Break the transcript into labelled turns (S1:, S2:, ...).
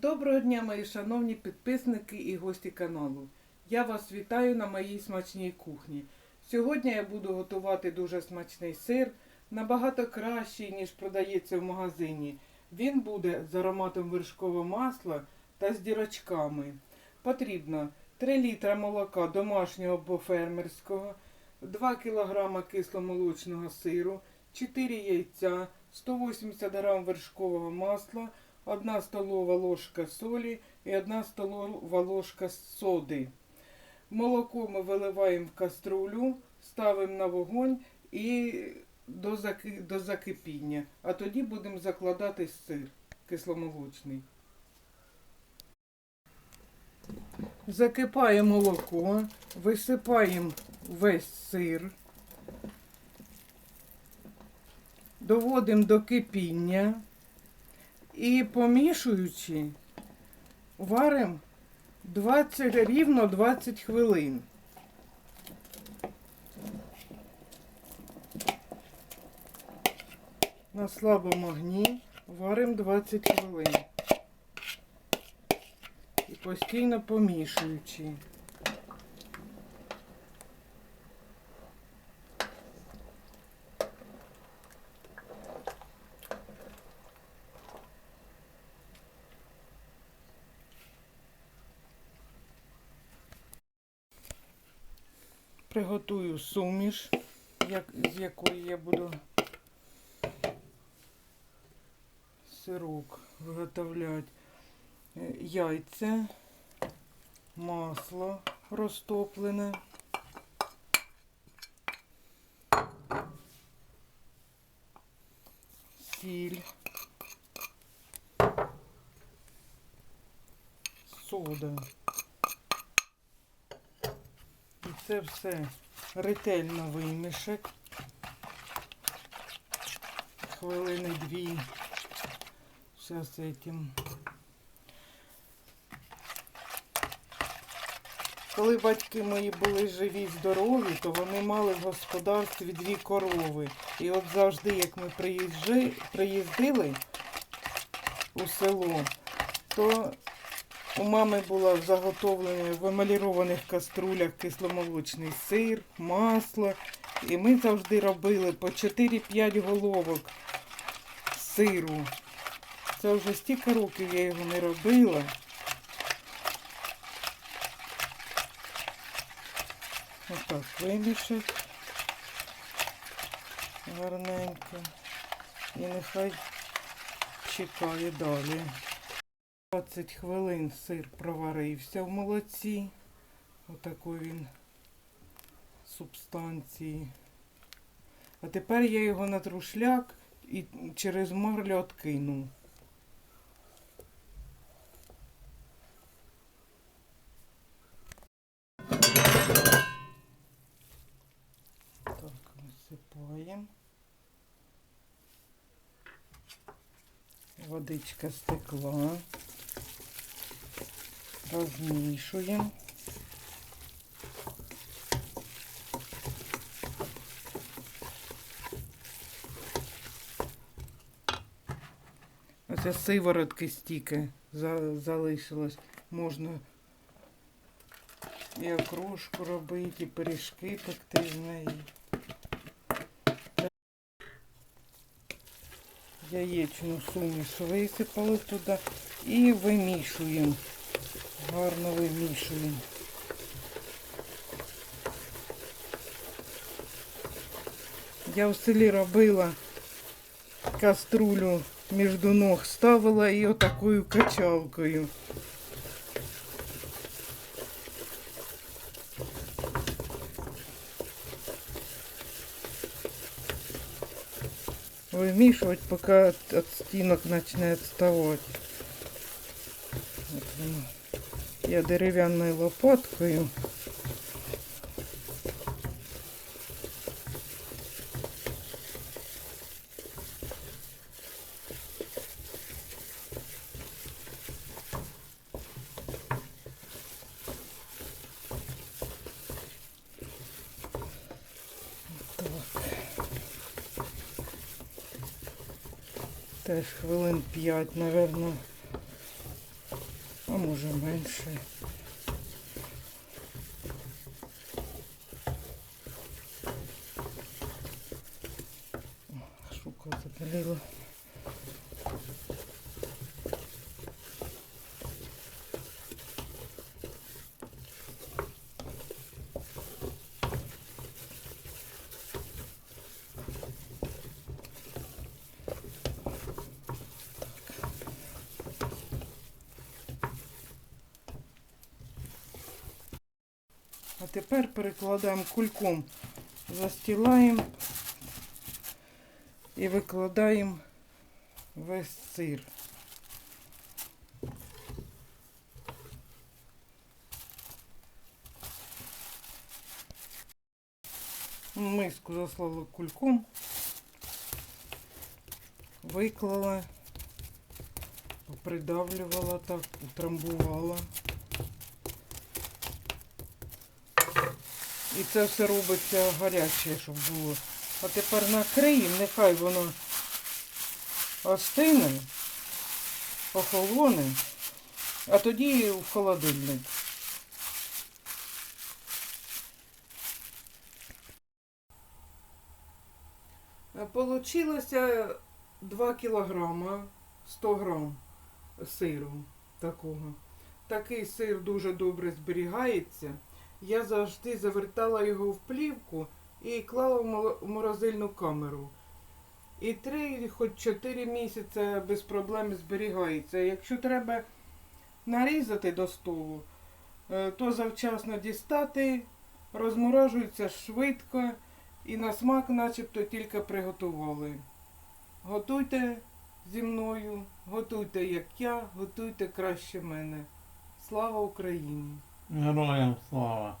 S1: Доброго дня, мої шановні підписники і гості каналу. Я вас вітаю на моїй смачній кухні. Сьогодні я буду готувати дуже смачний сир, набагато кращий, ніж продається в магазині. Він буде з ароматом вершкового масла та з дірочками. Потрібно 3 літра молока домашнього або фермерського, 2 кг кисломолочного сиру, 4 яйця, 180 г вершкового масла, 1 столова ложка солі і 1 столова ложка соди. Молоко ми виливаємо в каструлю, ставимо на вогонь і до, заки- до закипіння. А тоді будемо закладати сир кисломолочний. Закипає молоко, висипаємо весь сир, доводимо до кипіння і помішуючи, варимо 20, рівно 20 хвилин. На слабому огні варимо 20 хвилин. І постійно помішуючи. Приготую суміш, як, з якої я буду сирок виготовляти. Е, Яйця, масло розтоплене. Сіль. Сода. І це все ретельно вимішать. Хвилини дві. Зараз этим. Коли батьки мої були живі, здорові, то вони мали в господарстві дві корови. І от завжди, як ми приїжджи, приїздили у село, то у мами була заготовлена в емалірованих каструлях кисломолочний сир, масло. І ми завжди робили по 4-5 головок сиру. Це вже стільки років я його не робила. Отак вимішать гарненько. І нехай чекає далі. 20 хвилин сир проварився в молоці. Отакої він субстанції. А тепер я його на трушляк і через марлю откину. Так, висипаємо. Водичка стекла. Розмішуємо. Оце сиворотки стільки залишилось. Можна і окрошку робити, і пиріжки пекти з неї. Яєчну суміш висипали туди і вимішуємо. Гарно вимішуємо. Я в селі робила каструлю між ног ставила і отакою качалкою. Вымешивать, пока от, от стінок почне відставати. От воно. Я дерев'яною лопаткою. Теж хвилин 5, напевно, а може менше. Шука запалила. Тепер перекладаємо кульком, застілаємо і викладаємо весь сир. Миску заслала кульком, виклала, придавлювала так, утрамбувала. І це все робиться гаряче, щоб було. А тепер накриємо, нехай воно остине, охолоне, а тоді в холодильник. Получилося 2 кілограма 100 грам сиру такого. Такий сир дуже добре зберігається. Я завжди завертала його в плівку і клала в морозильну камеру. І три, хоч чотири місяці без проблем зберігається. Якщо треба нарізати до столу, е, то завчасно дістати, розморожується швидко і на смак начебто тільки приготували. Готуйте зі мною, готуйте як я, готуйте краще мене. Слава Україні!
S2: Героям слава!